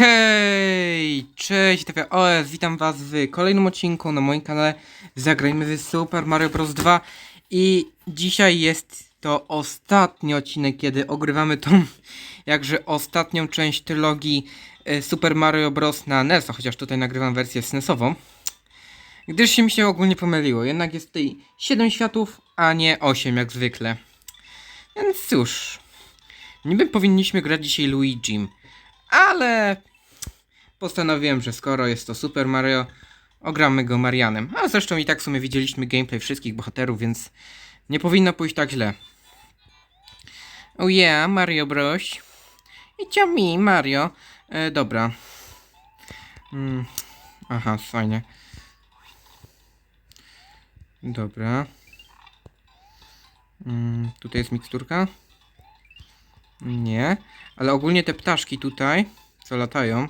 Hej! Cześć, TV OS, witam was w kolejnym odcinku na moim kanale Zagrajmy w Super Mario Bros. 2 i dzisiaj jest to ostatni odcinek, kiedy ogrywamy tą jakże ostatnią część trylogii e, Super Mario Bros. na NES, chociaż tutaj nagrywam wersję SNESową. Gdyż się mi się ogólnie pomyliło, jednak jest tutaj 7 światów, a nie 8 jak zwykle. Więc cóż, niby powinniśmy grać dzisiaj Luigi, ale postanowiłem, że skoro jest to Super Mario, ogramy go Marianem. A zresztą i tak w sumie widzieliśmy gameplay wszystkich bohaterów, więc nie powinno pójść tak źle. Oh yeah, Mario Bros. It's me, Mario. E, dobra. Mm, aha, fajnie. Dobra. Mm, tutaj jest miksturka? Nie. Ale ogólnie te ptaszki tutaj, co latają,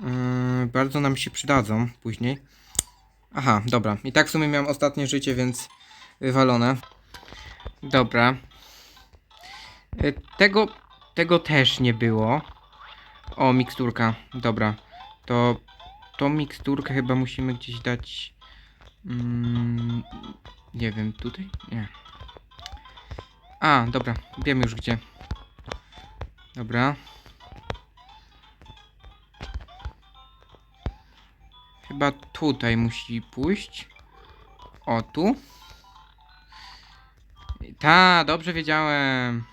yy, bardzo nam się przydadzą później. Aha, dobra. I tak w sumie miałem ostatnie życie, więc wywalone. Dobra. Yy, tego, tego też nie było. O, miksturka. Dobra. To tą miksturkę chyba musimy gdzieś dać. Mm, nie wiem, tutaj? Nie. A, dobra. Wiem już gdzie. Dobra. Chyba tutaj musi pójść. O, tu. Ta, dobrze wiedziałem.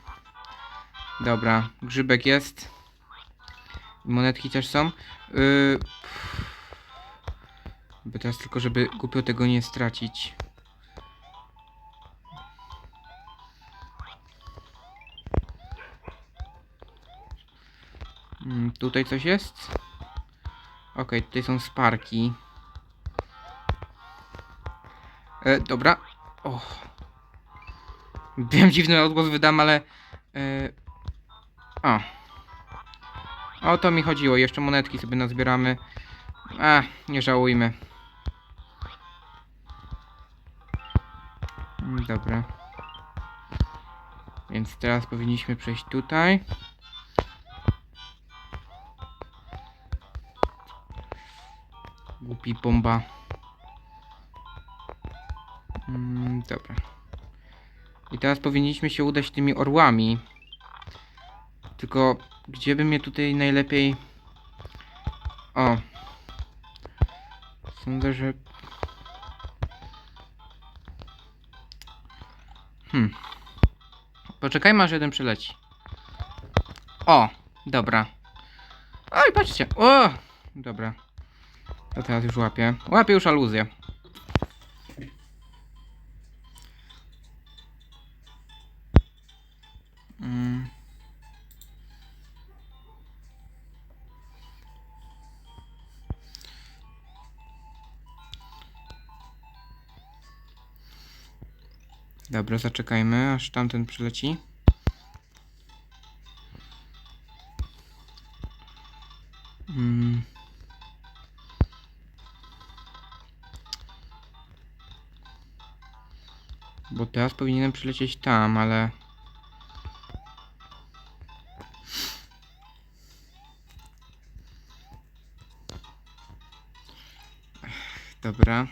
Dobra, grzybek jest. Monetki też są. Yy... By teraz tylko, żeby głupio tego nie stracić. Mm, tutaj coś jest? Okej, tutaj są sparki. E, dobra. O. Wiem, dziwny odgłos wydam, ale... E, o. O to mi chodziło. Jeszcze monetki sobie nazbieramy. A, nie żałujmy. Mm, Dobra. Więc teraz powinniśmy przejść tutaj. Głupi bomba. Mm, dobra. I teraz powinniśmy się udać tymi orłami. Tylko gdzie by mnie tutaj najlepiej... O. Sądzę, że... Hmm. Poczekajmy aż jeden przyleci. O, dobra. Oj, patrzcie. O, dobra. To teraz już łapię. Łapię już aluzję. Mm. Dobra, zaczekajmy, aż tamten przyleci. Bo teraz powinienem przylecieć tam, ale... Dobra.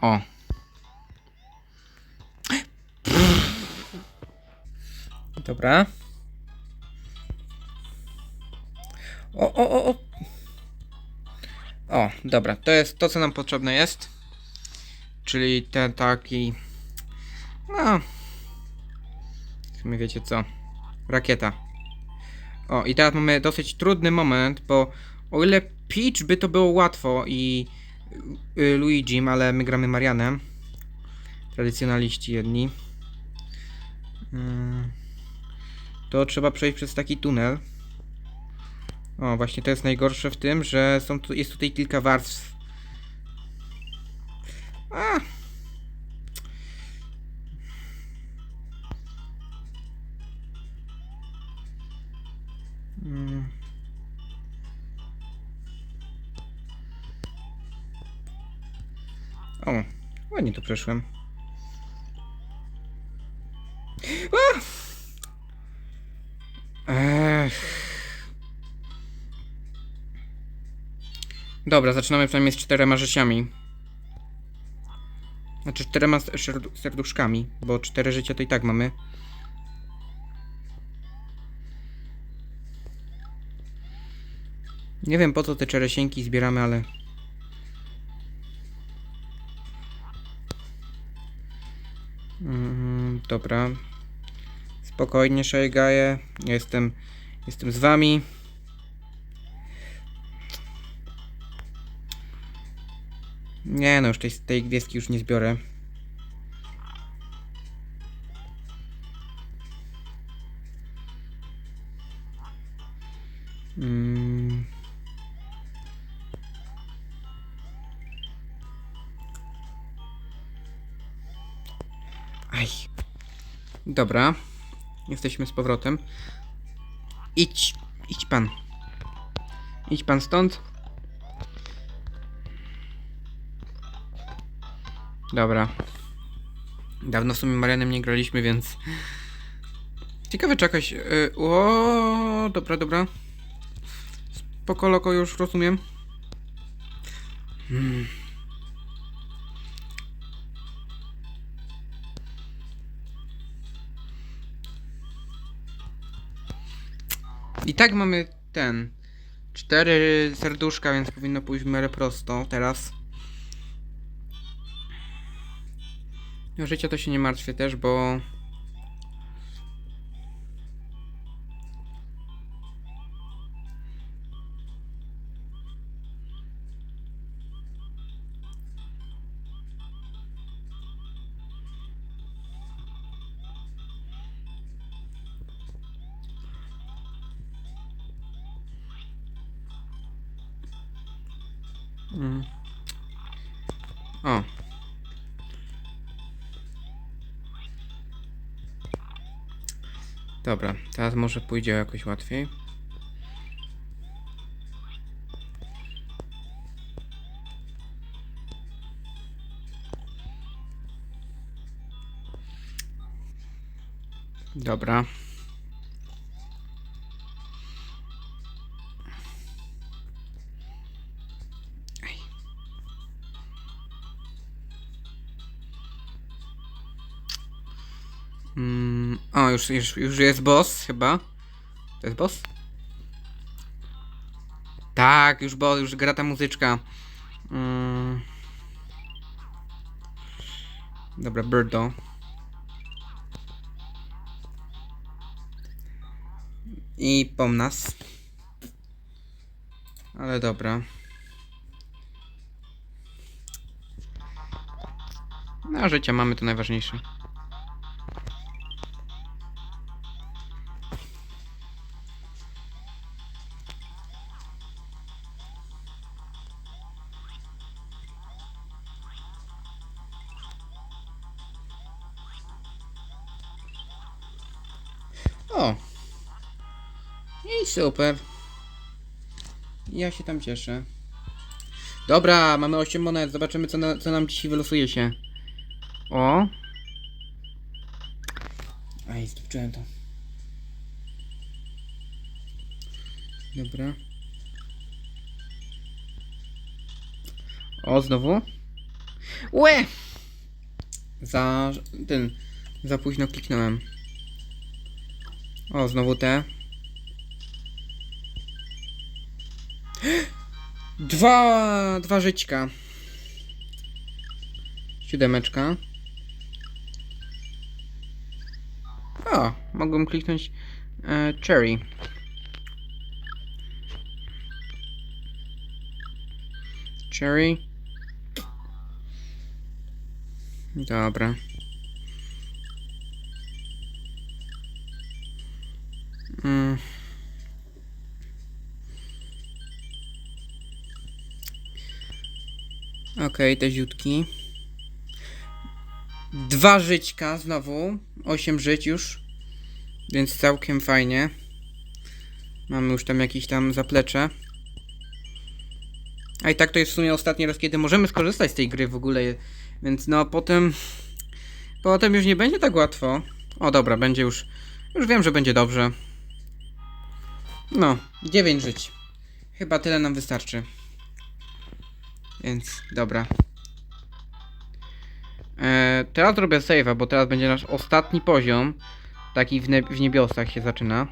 O. Dobra. O, o, o, o. O, dobra, to jest to, co nam potrzebne jest. Czyli ten taki. No. W sumie wiecie co. Rakieta. O, i teraz mamy dosyć trudny moment, bo o ile Peach by to było łatwo i y, Luigi, ale my gramy Marianem. Tradycjonaliści jedni. Mm to trzeba przejść przez taki tunel. O, właśnie to jest najgorsze w tym, że są tu, jest tutaj kilka warstw. A! Hmm. O, ładnie to przeszłem. Dobra, zaczynamy przynajmniej z czterema życiami. Znaczy czterema ser- serduszkami, bo cztery życia to i tak mamy. Nie wiem po co te czeresieńki zbieramy, ale... Mm, dobra. Spokojnie, Szejgaje. Jestem, jestem z wami. Nie no, już tej, tej gwiezdki już nie zbiorę. Mm. Aj. Dobra. Jesteśmy z powrotem. Idź, idź pan. Idź pan stąd. Dobra. Dawno w sumie Marianem nie graliśmy, więc... Ciekawe czy jakaś... Yy, o, dobra, dobra. Spoko, loko, już rozumiem. Hmm. I tak mamy ten. Cztery serduszka, więc powinno pójść w miarę prosto teraz. Życie to się nie martwię też, bo... Mm. O, Dobra, teraz może pójdzie jakoś łatwiej. Dobra. Już, już, już jest boss chyba. To jest boss? Tak, już boss, już gra ta muzyczka. Mm. Dobra, Birdo. I pomnas. Ale dobra. No, życie mamy to najważniejsze. Super. Ja się tam cieszę. Dobra, mamy 8 monet. Zobaczymy, co, na, co nam dzisiaj wylosuje się. O! Aj, zdupczyłem to. Dobra. O, znowu? Łe! Za... ten... Za późno kliknąłem. O, znowu te. Dwa, dwa żyćka. Siódemeczka. O, mogłem kliknąć e, Cherry. Cherry. Dobra. Okej, te ziutki. Dwa żyćka znowu. Osiem żyć już. Więc całkiem fajnie. Mamy już tam jakieś tam zaplecze. A i tak to jest w sumie ostatni raz, kiedy możemy skorzystać z tej gry w ogóle, więc no potem... Potem już nie będzie tak łatwo. O dobra, będzie już... Już wiem, że będzie dobrze. No, 9 żyć. Chyba tyle nam wystarczy. Więc, dobra. E, teraz robię save'a, bo teraz będzie nasz ostatni poziom. Taki w, w niebiosach się zaczyna.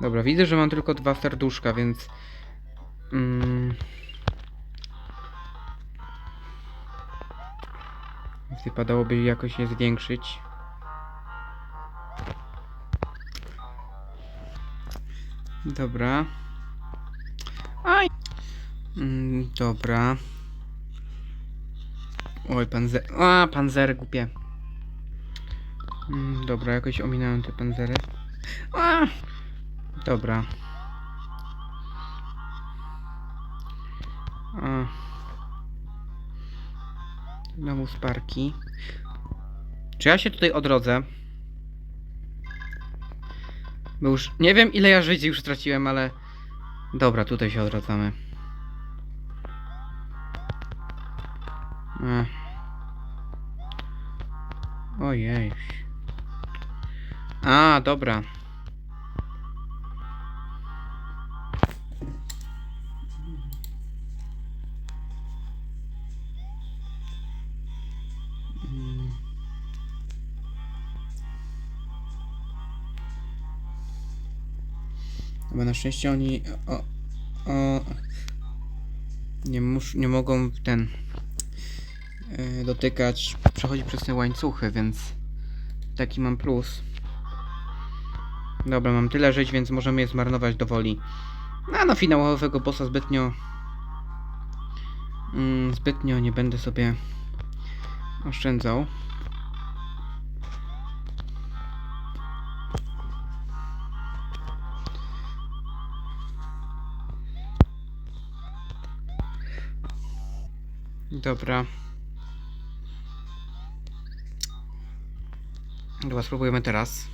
Dobra, widzę, że mam tylko dwa serduszka, więc... Mm, wypadałoby jakoś je zwiększyć. Dobra. Aj. Mm, dobra. Oj, panzer... A, panzery głupie. Mm, dobra, jakoś ominąłem te panzery. A! Dobra. A. Znowu sparki. Czy ja się tutaj odrodzę? Bo już nie wiem ile ja życia już straciłem, ale... Dobra, tutaj się odwracamy. Ech. Ojej. A, dobra. Chyba na szczęście oni o, o, nie, mus, nie mogą ten yy, dotykać, przechodzić przez te łańcuchy, więc taki mam plus. Dobra, mam tyle żyć, więc możemy je zmarnować do woli. No, na finałowego bossa zbytnio mm, zbytnio nie będę sobie oszczędzał. Dobra. Dobra, spróbujemy teraz.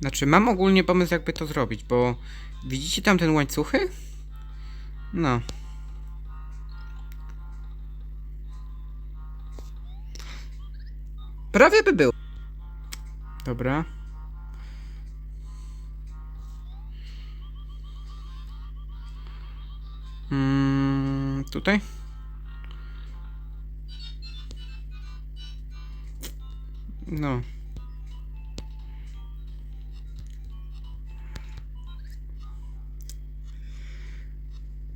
Znaczy, mam ogólnie pomysł, jakby to zrobić, bo widzicie tam ten łańcuchy? No. Prawie by był. Dobra. Tutaj? No.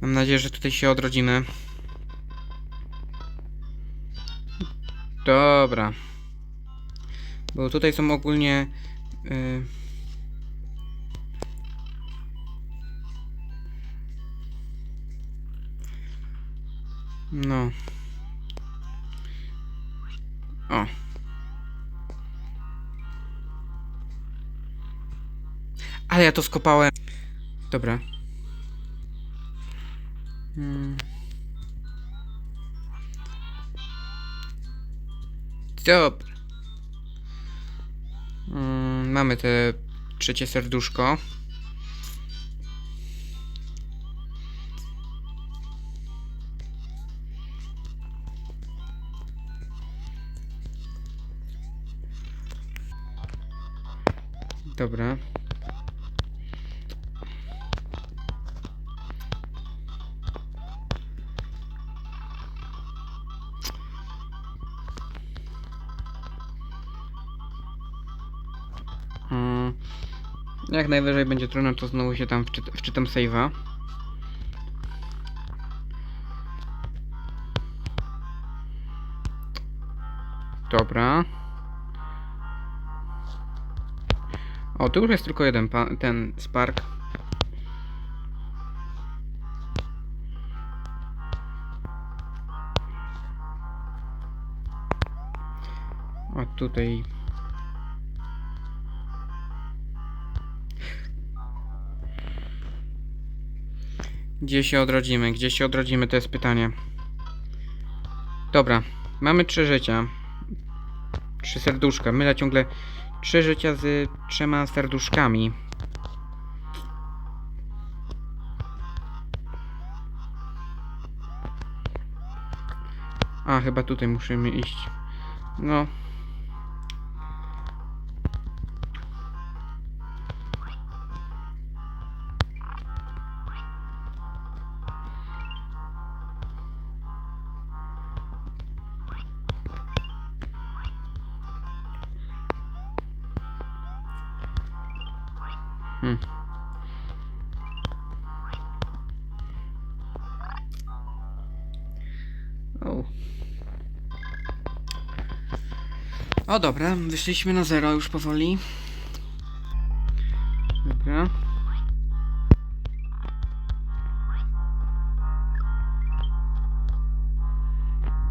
Mam nadzieję, że tutaj się odrodzimy. Dobra. Bo tutaj są ogólnie... y, O. Ale ja to skopałem. Dobra. Hmm. Dobra. Mm, mamy te trzecie serduszko. Dobra. Mm, Jak najwyżej będzie trudno, to znowu się tam wczyt wczytam save'a. Dobra. O, tu już jest tylko jeden ten Spark. A tutaj. Gdzie się odrodzimy? Gdzie się odrodzimy? To jest pytanie. Dobra, mamy trzy życia. Trzy serduszka. Mylę ciągle Trzy życia z trzema serduszkami. A, chyba tutaj musimy iść. No. O dobra, wyszliśmy na zero już powoli. Dobra.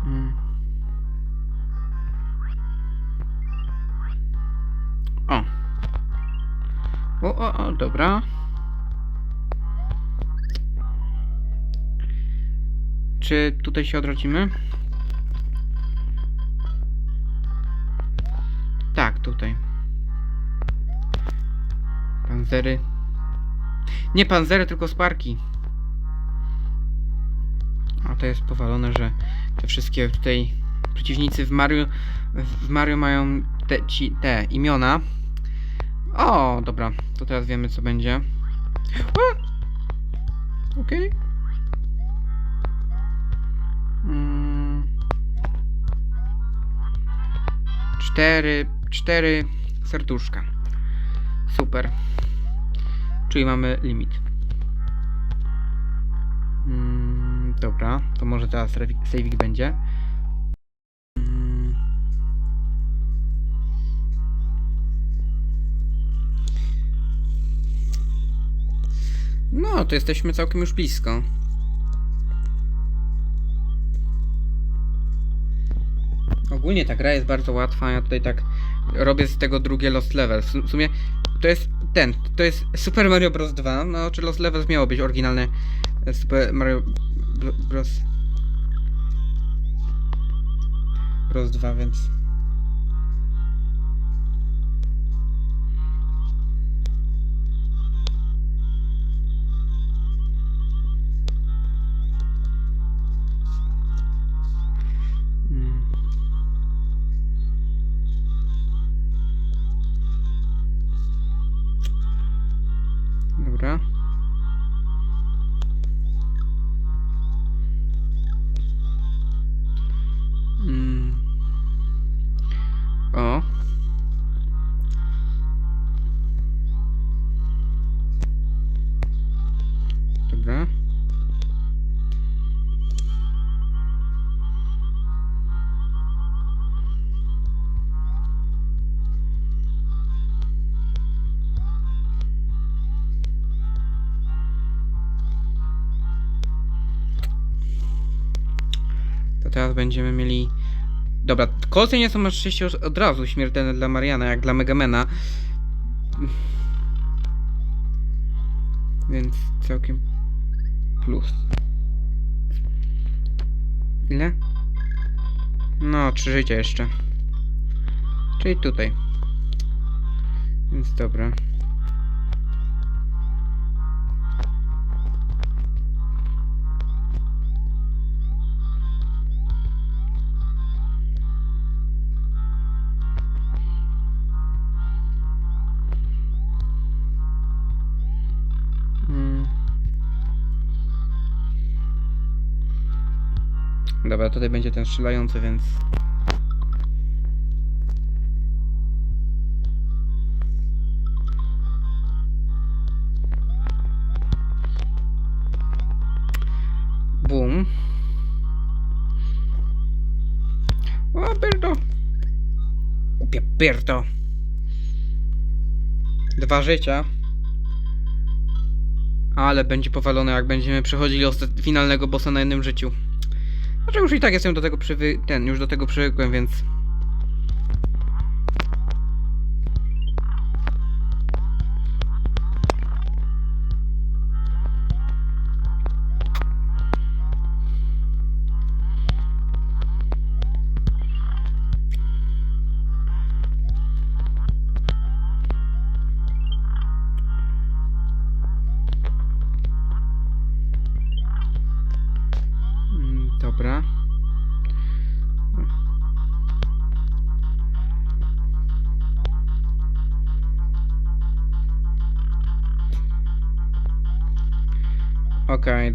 Mm. O. O, o, o, dobra. Czy tutaj się odrodzimy? Tutaj. Panzery. Nie panzery, tylko sparki. A to jest powalone, że te wszystkie tutaj przeciwnicy w Mario, w Mario mają te, ci, te imiona. O, dobra, to teraz wiemy co będzie. Okej. Mm. Cztery, cztery serduszka. Super. Czyli mamy limit. Mm, dobra, to może teraz saving będzie. Mm. No, to jesteśmy całkiem już blisko. Ogólnie ta gra jest bardzo łatwa, ja tutaj tak robię z tego drugie Lost Level. W su- w sumie to jest ten, to jest Super Mario Bros. 2, no czy Lost Levels miało być oryginalne e, Super Mario Bro- Bros. Bros 2, więc... będziemy mieli... Dobra, kolce nie są już od razu śmiertelne dla Mariana, jak dla Megamena. Więc całkiem plus. Ile? No, trzy życia jeszcze. Czyli tutaj. Więc dobra. Dobra, tutaj będzie ten strzelający, więc... Boom. O, Berto. Upie Berto. Dwa życia. Ale będzie powalone, jak będziemy przechodzili finalnego bossa na jednym życiu. Znaczy już i tak jestem do tego przywy... ten, już do tego przywykłem, więc...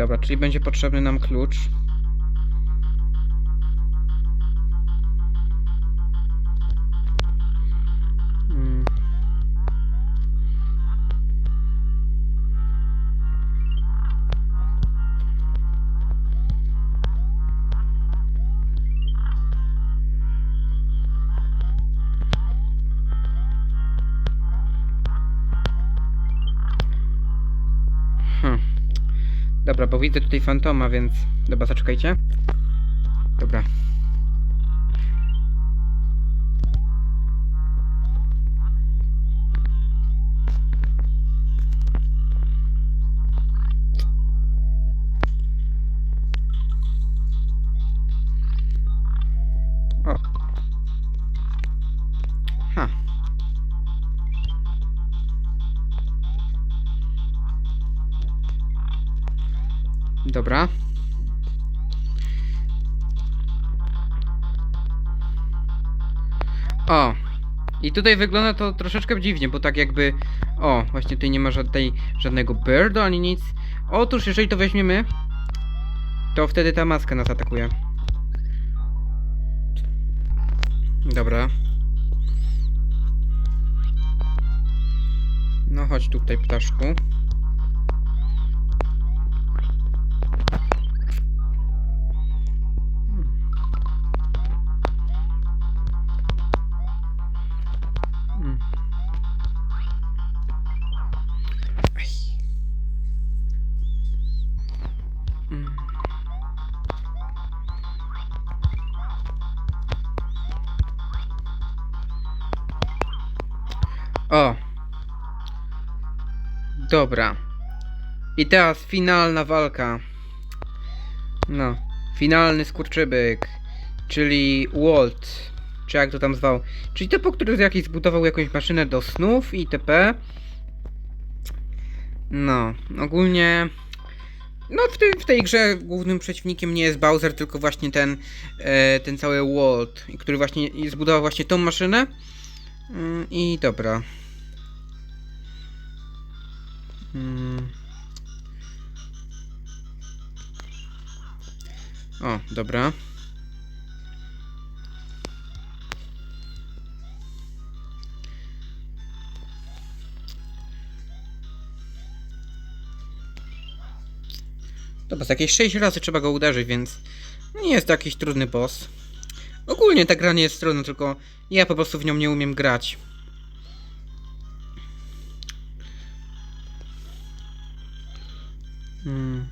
dobra, czyli będzie potrzebny nam klucz. Dobra, bo widzę tutaj fantoma, więc... Dobra, zaczekajcie. Dobra. I tutaj wygląda to troszeczkę dziwnie, bo tak jakby... O, właśnie tutaj nie ma żadnej, żadnego birdu ani nic. Otóż, jeżeli to weźmiemy, to wtedy ta maska nas atakuje. Dobra. No chodź tutaj, ptaszku. Dobra. I teraz finalna walka. No. Finalny skurczybyk. Czyli Walt. Czy jak to tam zwał. Czyli typu, który z jakiś zbudował jakąś maszynę do snów itp. No. Ogólnie... No w tej, w tej grze głównym przeciwnikiem nie jest Bowser, tylko właśnie ten, e, ten cały Walt, który właśnie zbudował właśnie tą maszynę. Mm, I dobra. Mm. O, dobra. Dobra, jakieś 6 razy trzeba go uderzyć, więc nie jest to jakiś trudny boss. Ogólnie ta gra nie jest trudna, tylko ja po prostu w nią nie umiem grać. Hmm.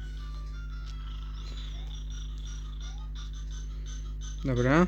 Dobra.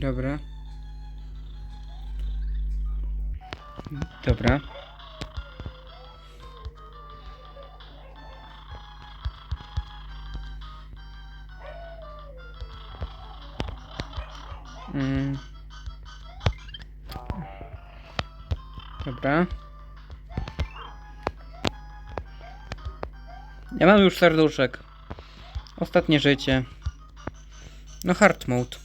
Dobra. Dobra. Mm. Dobra. Ja mam już serduszek. Ostatnie życie. No hard mode.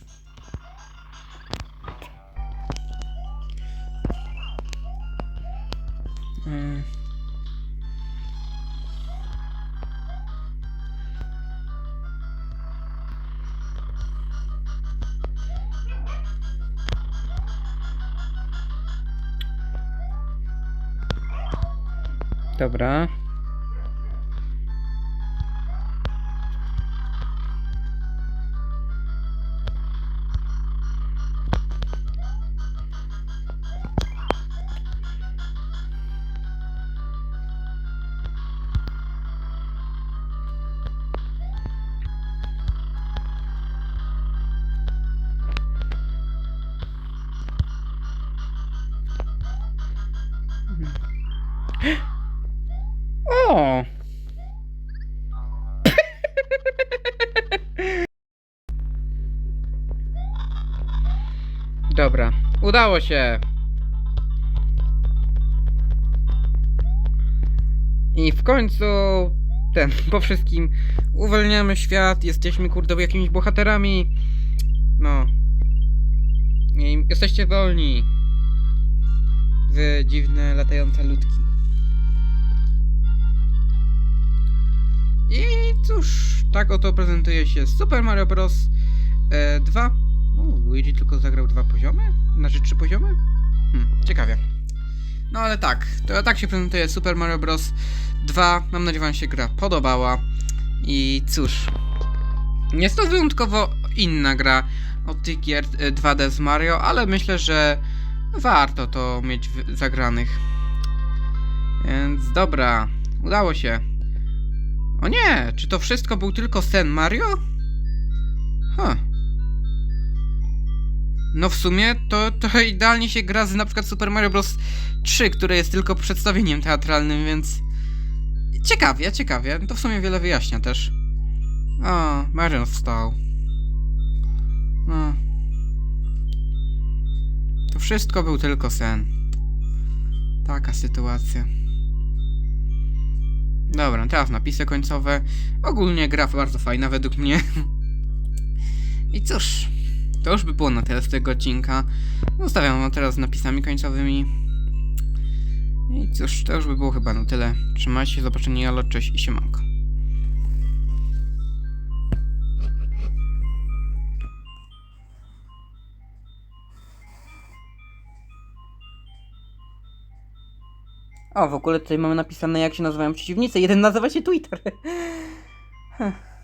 Dobra. Udało się! I w końcu ten, po wszystkim uwalniamy świat, jesteśmy kurde jakimiś bohaterami. No. I jesteście wolni. Wy dziwne latające ludki. I cóż, tak oto prezentuje się Super Mario Bros. E, 2. Luigi tylko zagrał dwa poziomy? Znaczy trzy poziomy? Hmm, ciekawie. No ale tak, to tak się prezentuje Super Mario Bros. 2. Mam nadzieję, Wam się gra podobała. I cóż, jest to wyjątkowo inna gra od tych gier e, 2D z Mario, ale myślę, że warto to mieć zagranych. Więc dobra, udało się. O nie, czy to wszystko był tylko sen Mario? Huh. No w sumie to, to idealnie się gra z na przykład Super Mario Bros. 3, które jest tylko przedstawieniem teatralnym, więc ciekawie, ciekawie. To w sumie wiele wyjaśnia też. O, Marion wstał. No. To wszystko był tylko sen. Taka sytuacja. Dobra, teraz napisy końcowe. Ogólnie gra bardzo fajna według mnie. I cóż, to już by było na tyle z tego odcinka. Zostawiam wam teraz z napisami końcowymi. I cóż, to już by było chyba na tyle. Trzymajcie się, do zobaczenia, jalo, cześć i siemanko. O, w ogóle tutaj mamy napisane jak się nazywają przeciwnicy. Jeden nazywa się Twitter.